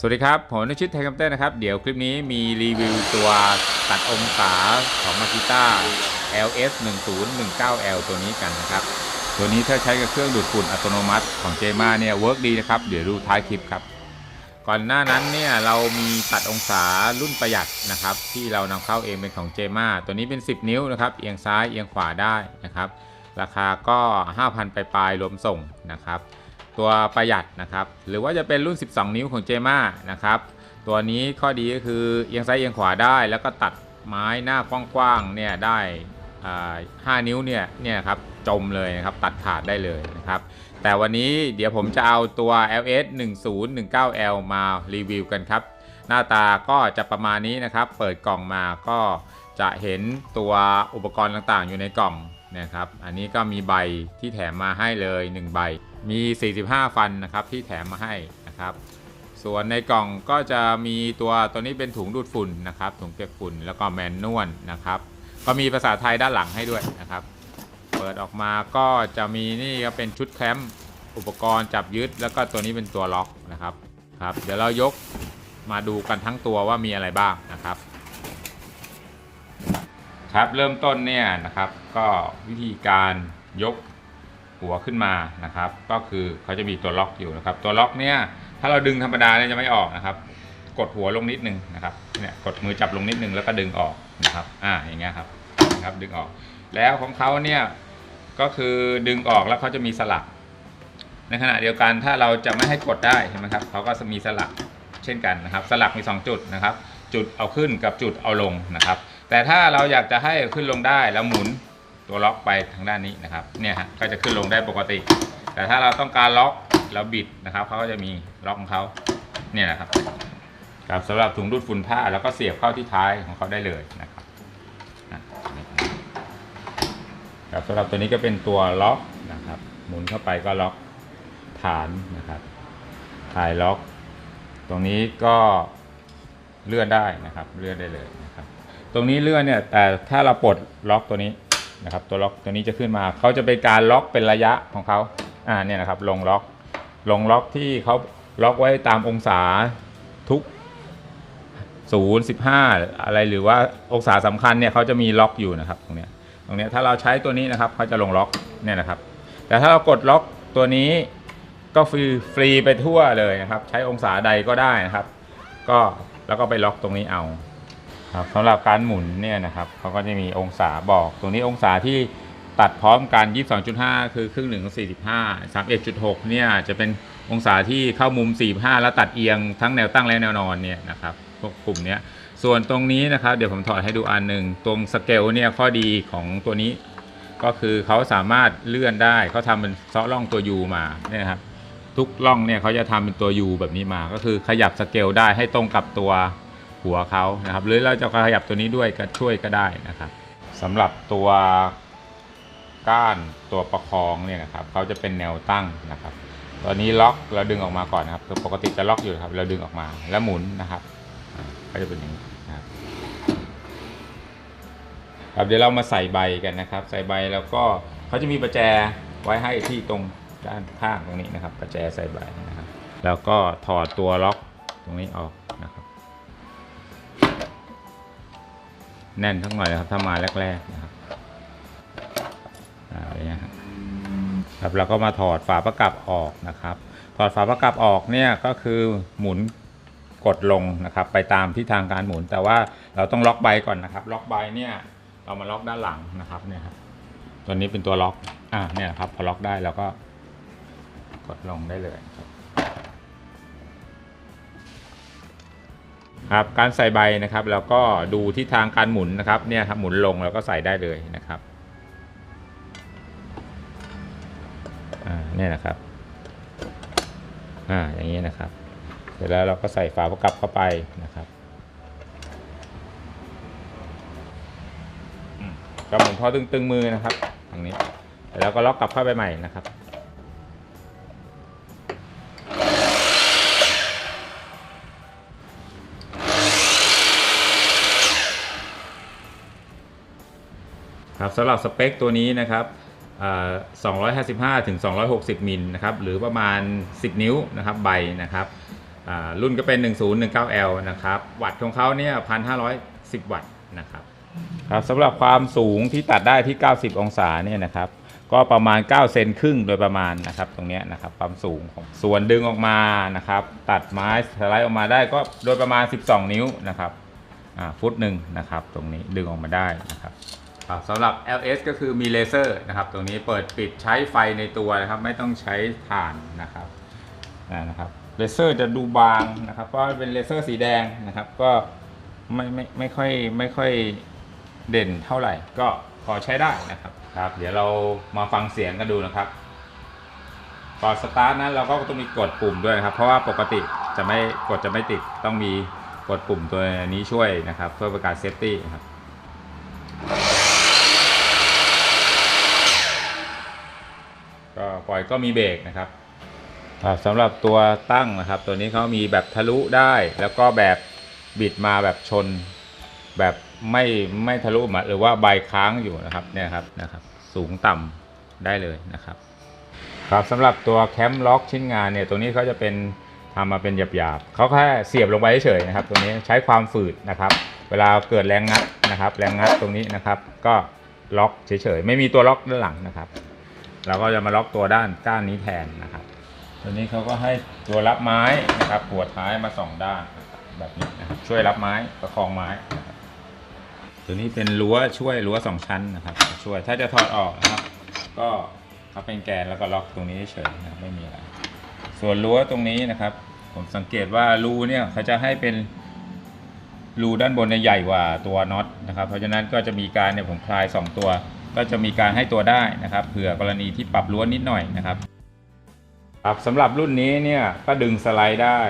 สวัสดีครับ ผมนชิตไทยคัมเตอร์นะครับ เดี๋ยวคลิปนี้มีรีวิวตัวตัดองศาของมากิต้า LS 1019L ตัวนี้กันนะครับ ตัวนี้ถ้าใช้กับเครื่องดูดฝุ่นอัตโนมัติของเจมาเนี่ยเวิร์กดีนะครับ เดี๋ยวดูท้ายคลิปครับ ก่อนหน้านั้นเนี่ยเรามีตัดองศารุ่นประหยัดนะครับ ที่เรานำเข้าเองเป็นของเจมาตัวนี้เป็น 10 นิ้วนะครับ เอียงซ้ายเอียงขวาได้นะครับ ราคาก็ 5,000 ปลายๆรวมส่งนะครับ ตัวประหยัดนะครับ หรือว่าจะเป็นรุ่น 12 นิ้วของเจมานะครับ ตัวนี้ข้อดีก็คือเอียงซ้ายเอียงขวาได้ แล้วก็ตัดไม้หน้ากว้างๆเนี่ยได้อ่า5นิ้วเนี่ยเนี่ยครับจมเลยนะครับตัดขาดได้เลยนะครับแต่วันนี้เดี๋ยวผมจะเอาตัว LS 1019L มารีวิวกันครับ หน้าตาก็จะประมาณนี้นะครับ เปิดกล่องมาก็จะเห็นตัวอุปกรณ์ต่างๆอยู่ในกล่องนะครับ อันนี้ก็มีใบที่แถมมาให้เลย 1 ใบ มี 45 ฟันนะครับที่แถมมาให้นะครับ ส่วนในกล่องก็จะมีตัวตัวนี้เป็นถุงดูดฝุ่นนะครับ ถุงเก็บฝุ่นแล้วก็แมนนวลนะครับ ก็มีภาษาไทยด้านหลังให้ด้วยนะครับ เปิดออกมาก็จะมีนี่ก็เป็นชุดแคมป์อุปกรณ์จับยึด แล้วก็ตัวนี้เป็นตัวล็อกนะครับครับ เดี๋ยวเรายกมาดูกันทั้งตัวว่ามีอะไรบ้างนะครับ ครับเริ่มต้นเนี่ยนะครับก็วิธีการยก หัวขึ้นมานะครับ ก็คือเขาจะมีตัวล็อกอยู่นะครับ ตัวล็อกเนี่ยถ้าเราดึงธรรมดาเนี่ยจะไม่ออกนะครับ กดหัวลงนิดนึงนะครับเนี่ยกดมือจับลงนิดนึงแล้วก็ดึงออกนะครับ อ่าอย่างเงี้ยครับนะครับดึงออก แล้วของเขาเนี่ยก็คือดึงออกแล้วเขาจะมีสลัก ในขณะเดียวกันถ้าเราจะไม่ให้กดได้ใช่ไหมครับเขาก็จะมีสลักเช่นกันนะครับ สลักมี 2 จุดนะครับ จุดเอาขึ้นกับจุดเอาลงนะครับ แต่ถ้าเราอยากจะให้ขึ้นลงได้แล้วหมุน ตัวล็อกไปทางด้านนี้นะครับเนี่ยฮะก็จะขึ้นลงได้ปกติ แต่ถ้าเราต้องการล็อกเราบิดนะครับเขาก็จะมีล็อกของเขาเนี่ยนะครับครับสำหรับถุงดูดฝุ่นผ้าแล้วก็เสียบเข้าที่ท้ายของเขาได้เลยนะครับอะครับสำหรับตัวนี้ก็เป็นตัวล็อกนะครับหมุนเข้าไปก็ล็อกฐานนะครับถ่ายล็อก ตรงนี้ก็เลื่อนได้นะครับ เลื่อนได้เลยนะครับ ตรงนี้เลื่อนเนี่ยแต่ถ้าเราปลดล็อกตัวนี้ นะครับตัวล็อกตัวนี้จะขึ้นมาเขาจะเป็นการล็อกเป็นระยะของเขาอ่าเนี่ยนะครับลงล็อกลงล็อกที่เขาล็อกไว้ตามองศาทุกศูนย์สิบห้าอะไรหรือว่าองศาสำคัญเนี่ยเขาจะมีล็อกอยู่นะครับตรงเนี้ยตรงเนี้ยถ้าเราใช้ตัวนี้นะครับเขาจะลงล็อกเนี่ยนะครับ แต่ถ้าเรากดล็อกตัวนี้ก็ฟรีฟรีไปทั่วเลยนะครับ ใช้องศาใดก็ได้นะครับ ก็แล้วก็ไปล็อกตรงนี้เอา ครับสำหรับการหมุนเนี่ยนะครับเขาก็จะมีองศาบอกตรงนี้องศาที่ตัดพร้อมกัน 22.5 คือครึ่งหนึ่งของ45 31.6 เนี่ยจะเป็นองศาที่เข้ามุม 45 แล้วตัดเอียงทั้งแนวตั้งและแนวนอนเนี่ยนะครับพวกกลุ่มเนี้ยส่วนตรงนี้นะครับเดี๋ยวผมถอดให้ดูอันหนึ่งตรงสเกลเนี่ยข้อดีของตัวนี้ ก็คือเขาสามารถเลื่อนได้เขาทำเป็นเซาะร่องตัว U มาเนี่ยครับทุกร่องเนี่ยเขาจะทำเป็นตัว U แบบนี้มา ก็คือขยับสเกลได้ให้ตรงกับตัว หัวเขานะครับ หรือเราจะขยับตัวนี้ด้วยก็ช่วยก็ได้นะครับสำหรับตัวก้านตัวประคองเนี่ยนะครับเขาจะเป็นแนวตั้งนะครับ ตอนนี้ล็อกเราดึงออกมาก่อนนะครับปกติจะล็อกอยู่ครับ เราดึงออกมาแล้วหมุนนะครับก็จะเป็นอย่างนี้นะครับครับเดี๋ยวเรามาใส่ใบกันนะครับ ใส่ใบแล้วก็เขาจะมีประแจไว้ให้ที่ตรงด้านข้างตรงนี้นะครับ ประแจใส่ใบนะครับ แล้วก็ถอดตัวล็อกตรงนี้ออก แน่นทั้งหน่อยนะครับถ้ามาแรกๆนะครับอ่าอย่างเงี้ยครับบเราก็มาถอดฝาประกับออกนะครับ ถอดฝาประกับออกเนี่ยก็คือหมุนกดลงนะครับ ไปตามทิศทางการหมุน แต่ว่าเราต้องล็อกใบก่อนนะครับ ล็อกใบเนี่ยเรามาล็อกด้านหลังนะครับเนี่ยครับตัวนี้เป็นตัวล็อกอ่าเนี่ยครับพอล็อกได้เราก็กดลงได้เลยครับ ครับการใส่ใบนะครับแล้วก็ดูทิศทางการหมุนนะครับเนี่ยครับหมุนลงแล้วก็ใส่ได้เลยนะครับอ่าเนี่ยนะครับอ่าอย่างนี้นะครับ เสร็จแล้วเราก็ใส่ฝาประกับเข้าไปนะครับก็หมุนพอตึงตึงๆมือนะครับตรงนี้แล้วก็ล็อกกลับเข้าไปใหม่นะครับ ครับสำหรับสเปคตัวนี้นะครับอ่า255ถึง260มิลนะครับหรือประมาณ 10 นิ้วนะครับใบนะครับรุ่นก็เป็น 1019L นะครับวัตต์ของเขาเนี่ย1,510 วัตต์นะครับครับสำหรับความสูงที่ตัดได้ที่ 90 องศาเนี่ยนะครับก็ประมาณ 9 เซนครึ่งโดยประมาณนะครับตรงนี้นะครับความสูงของส่วนดึงออกมานะครับตัดไม้สไลด์ออกมาได้ก็โดยประมาณ 12 นิ้วนะครับฟุตหนึ่งนะครับตรงนี้ดึงออกมาได้นะครับ ครับสำหรับ LS ก็คือมีเลเซอร์นะครับ ตรงนี้เปิดปิดใช้ไฟในตัวนะครับ ไม่ต้องใช้ถ่านนะครับนะครับเลเซอร์จะดูบางนะครับ เพราะเป็นเลเซอร์สีแดงนะครับ ก็ไม่ไม่ไม่ค่อยไม่ค่อยเด่นเท่าไหร่ ก็พอใช้ได้นะครับครับ เดี๋ยวเรามาฟังเสียงกันดูนะครับก่อนสตาร์ทนั้นเราก็ต้องมีกดปุ่มด้วยนะครับ เพราะว่าปกติจะไม่กดจะไม่ติดต้องมีกดปุ่มตัวนี้ช่วยนะครับ เพื่อป็นการเซฟตี้นะครับ ปล่อยก็มีเบรกนะครับสำหรับตัวตั้งนะครับ ตัวนี้เขามีแบบทะลุได้แล้วก็แบบบิดมาแบบชน แบบไม่ไม่ทะลุมาหรือว่าใบค้างอยู่นะครับเนี่ยครับนะครับ สูงต่ำได้เลยนะครับ ครับสำหรับตัวแคมล็อกชิ้นงานเนี่ยตัวนี้เขาจะเป็นทำมาเป็นหยาบๆเขาแค่เสียบลงไปเฉยๆนะครับ ตัวนี้ใช้ความฝืดนะครับ เวลาเกิดแรงงัดนะครับ แรงงัดตรงนี้นะครับ ก็ล็อกเฉยๆไม่มีตัวล็อกด้านหลังนะครับ เราก็จะมาล็อกตัวด้านก้านนี้แทนนะครับ ตัวนี้เขาก็ให้ตัวรับไม้นะครับหัวท้ายมาสองด้านแบบนี้นะครับช่วยรับไม้ประคองไม้นะครับตัวนี้เป็นรั้วช่วยรั้วสองชั้นนะครับ ช่วยถ้าจะถอดออกนะครับ ก็เขาเป็นแกนแล้วก็ล็อกตรงนี้เฉยนะไม่มีอะไรส่วนรั้วตรงนี้นะครับ ผมสังเกตว่ารูเนี่ยเขาจะให้เป็นรูด้านบนเนี่ยใหญ่กว่าตัวน็อตนะครับ เพราะฉะนั้นก็จะมีการเนี่ยผมคลาย 2 ตัว ก็จะมีการให้ตัวได้นะครับ เผื่อกรณีที่ปรับรั้วนิดหน่อยนะครับครับสำหรับรุ่นนี้เนี่ยก็ดึงสไลด์ได้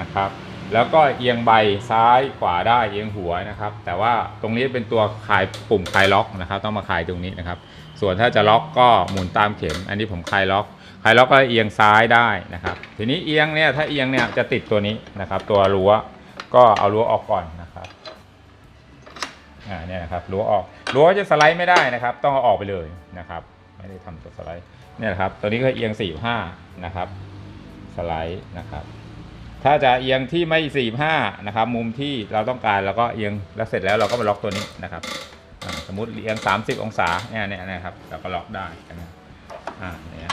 นะครับ แล้วก็เอียงใบซ้ายขวาได้เอียงหัวนะครับ แต่ว่าตรงนี้เป็นตัวคลายปุ่มคลายล็อกนะครับ ต้องมาคลายตรงนี้นะครับ ส่วนถ้าจะล็อกก็หมุนตามเข็ม อันนี้ผมคลายล็อกคลายล็อกก็เอียงซ้ายได้นะครับ ทีนี้เอียงเนี่ยถ้าเอียงเนี่ยจะติดตัวนี้นะครับ ตัวรั้วก็เอารั้วออกก่อนนะครับอ่าเนี่ยนะครับรั้วออก รั้วจะสไลด์ไม่ได้นะครับ ต้องเอาออกไปเลยนะครับ ไม่ได้ทำตัวสไลด์เนี่ยนะครับตัวนี้ก็เอียง 45 นะครับ สไลด์นะครับ ถ้าจะเอียงที่ไม่ 45 นะครับ มุมที่เราต้องการเราก็เอียงแล้วเสร็จแล้วเราก็มาล็อกตัวนี้นะครับสมมติเอียง 30 องศาเนี่ยเนี่ยนะครับเราก็ล็อกได้นะอ่าเนี่ย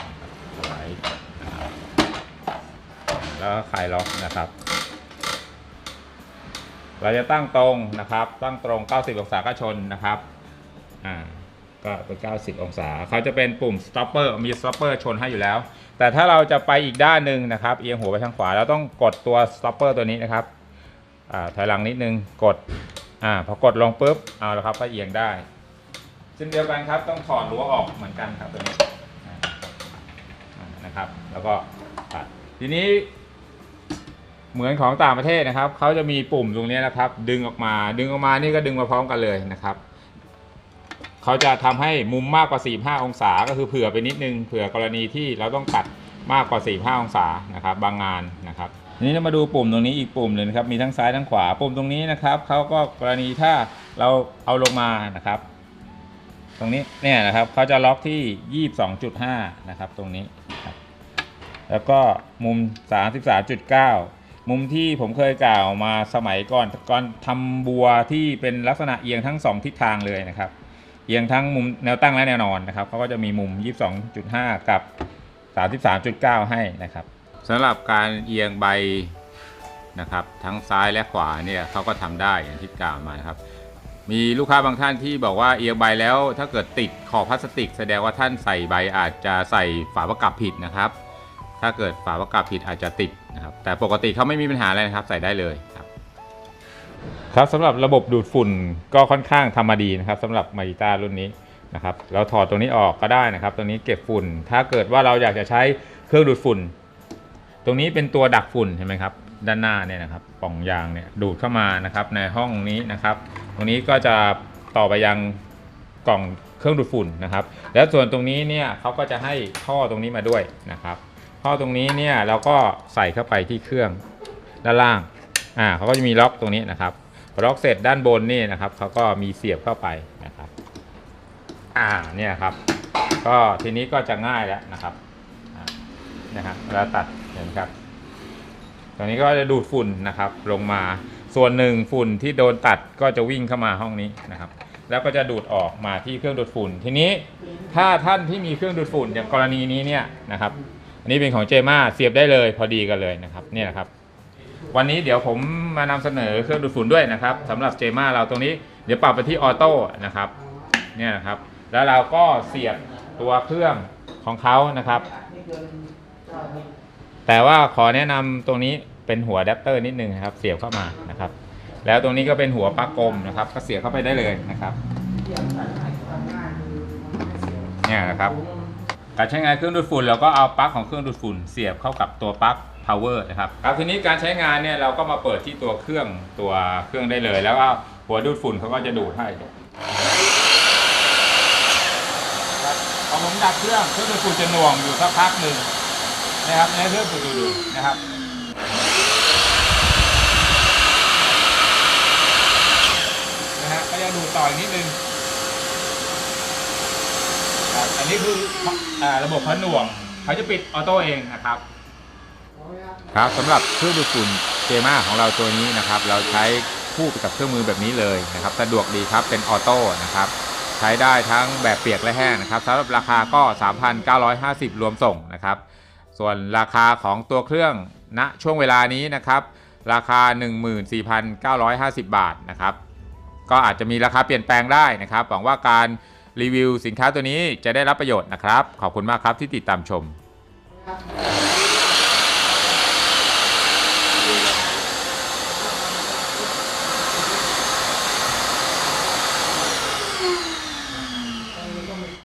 สไลด์นะครับแล้วก็คลายล็อกนะครับเราจะตั้งตรงนะครับ ตั้งตรง 90 องศาก็ชนนะครับ อ่าก็เป็น 90 องศา เขาจะเป็นปุ่ม stopper มี stopper ชนให้อยู่แล้ว แต่ถ้าเราจะไปอีกด้านหนึ่งนะครับเอียงหัวไปทางขวาเราต้องกดตัว stopper ตัวนี้นะครับอ่าถอยหลังนิดนึงกดอ่าพอกดลงปุ๊บเอาละครับก็เอียงได้เช่นเดียวกันครับต้องถอดรั้วออกเหมือนกันครับตัวนี้นะครับ แล้วก็ตัดทีนี้เหมือนของต่างประเทศนะครับเขาจะมีปุ่มตรงนี้นะครับ ดึงออกมาดึงออกมานี่ก็ดึงมาพร้อมกันเลยนะครับ เขาจะทำให้มุมมากกว่า 45 องศา ก็คือเผื่อไปนิดนึง เผื่อกรณีที่เราต้องตัดมากกว่า 45 องศานะครับบางงานนะครับทีนี้เรามาดูปุ่มตรงนี้อีกปุ่มหนึ่งนะครับมีทั้งซ้ายทั้งขวาปุ่มตรงนี้นะครับเขาก็กรณีถ้าเราเอาลงมานะครับ ตรงนี้เนี่ยนะครับเขาจะล็อกที่ 22.5 นะครับตรงนี้ แล้วก็มุม 33.9 มุมที่ผมเคยกล่าวมาสมัยก่อนก่อนทำบัวที่เป็นลักษณะเอียงทั้งสองทิศทางเลยนะครับ เอียงทั้งมุมแนวตั้งและแนวนอนนะครับเขาก็จะมีมุม 22.5 กับ 33.9 ให้นะครับสำหรับการเอียงใบนะครับทั้งซ้ายและขวาเนี่ยเขาก็ทำได้อย่างที่กล่าวมานะครับ มีลูกค้าบางท่านที่บอกว่าเอียงใบแล้วถ้าเกิดติดขอบพลาสติก แสดงว่าท่านใส่ใบอาจจะใส่ฝาประกับผิดนะครับ ถ้าเกิดฝาประกับผิดอาจจะติดนะครับแต่ปกติเขาไม่มีปัญหาอะไรนะครับใส่ได้เลย ครับสำหรับระบบดูดฝุ่นก็ค่อนข้างทำมาดีนะครับสำหรับมาริต้ารุ่นนี้นะครับเราถอดตรงนี้ออกก็ได้นะครับตรงนี้เก็บฝุ่น ถ้าเกิดว่าเราอยากจะใช้เครื่องดูดฝุ่น ตรงนี้เป็นตัวดักฝุ่นเห็นไหมครับด้านหน้าเนี่ยนะครับป่องยางเนี่ยดูดเข้ามานะครับในห้องนี้นะครับ ตรงนี้ก็จะต่อไปยังกล่องเครื่องดูดฝุ่นนะครับ แล้วส่วนตรงนี้เนี่ยเขาก็จะให้ท่อตรงนี้มาด้วยนะครับท่อตรงนี้เนี่ยเราก็ใส่เข้าไปที่เครื่องด้านล่างอ่าเขาก็จะมีล็อกตรงนี้นะครับ พอล็อกเสร็จด้านบนนี่นะครับเขาก็มีเสียบเข้าไปนะครับ อ่าเนี่ยครับ ก็ทีนี้ก็จะง่ายแล้วนะครับนะครับเวลาตัดเห็นครับตอนนี้ก็จะดูดฝุ่นนะครับ ลงมาส่วนหนึ่งฝุ่นที่โดนตัดก็จะวิ่งเข้ามาห้องนี้นะครับ แล้วก็จะดูดออกมาที่เครื่องดูดฝุ่น ทีนี้ถ้าท่านที่มีเครื่องดูดฝุ่นอย่างกรณีนี้เนี่ยนะครับ อันนี้เป็นของเจม่าเสียบได้เลยพอดีกันเลยนะครับ เนี่ยนะครับ วันนี้เดี๋ยวผมมานำเสนอเครื่องดูดฝุ่นด้วยนะครับสำหรับเจม่าเราตรงนี้เดี๋ยวปรับไปที่ออโต้นะครับเนี่ยนะครับ แล้วเราก็เสียบตัวเครื่องของเขานะครับ แต่ว่าขอแนะนำตรงนี้เป็นหัวอะแดปเตอร์นิดนึงครับ เสียบเข้ามานะครับ แล้วตรงนี้ก็เป็นหัวปลั๊กกลมนะครับ ก็เสียบเข้าไปได้เลยนะครับเนี่ยนะครับการใช้งานเครื่องดูดฝุ่นเราก็เอาปลั๊กของเครื่องดูดฝุ่น เสียบเข้ากับตัวปลั๊ก power นะครับครับทีนี้การใช้งานเนี่ยเราก็มาเปิดที่ตัวเครื่องตัวเครื่องได้เลย แล้วก็หัวดูดฝุ่นเขาก็จะดูดให้พอผมดับเครื่องเครื่องดูดฝุ่นจะหน่วงอยู่สักพักหนึ่งนะครับในเครื่องดูดดูดนะครับนะฮะก็จะดูดต่ออีกนิดนึงอันนี้คืออระบบพันหน่วงเขาจะปิดออโต้เองนะครับ ครับสำหรับเครื่องดูดฝุ่นเจมาของเราตัวนี้นะครับ เราใช้คู่ไปกับเครื่องมือแบบนี้เลยนะครับสะดวกดีครับเป็นออโต้นะครับใช้ได้ทั้งแบบเปียกและแห้งนะครับสำหรับราคาก็ 3,950 รวมส่งนะครับ ส่วนราคาของตัวเครื่องณช่วงเวลานี้นะครับ ราคา 14,950 บาทนะครับก็อาจจะมีราคาเปลี่ยนแปลงได้นะครับหวังว่าการรีวิวสินค้าตัวนี้จะได้รับประโยชน์นะครับ ขอบคุณมากครับที่ติดตามชม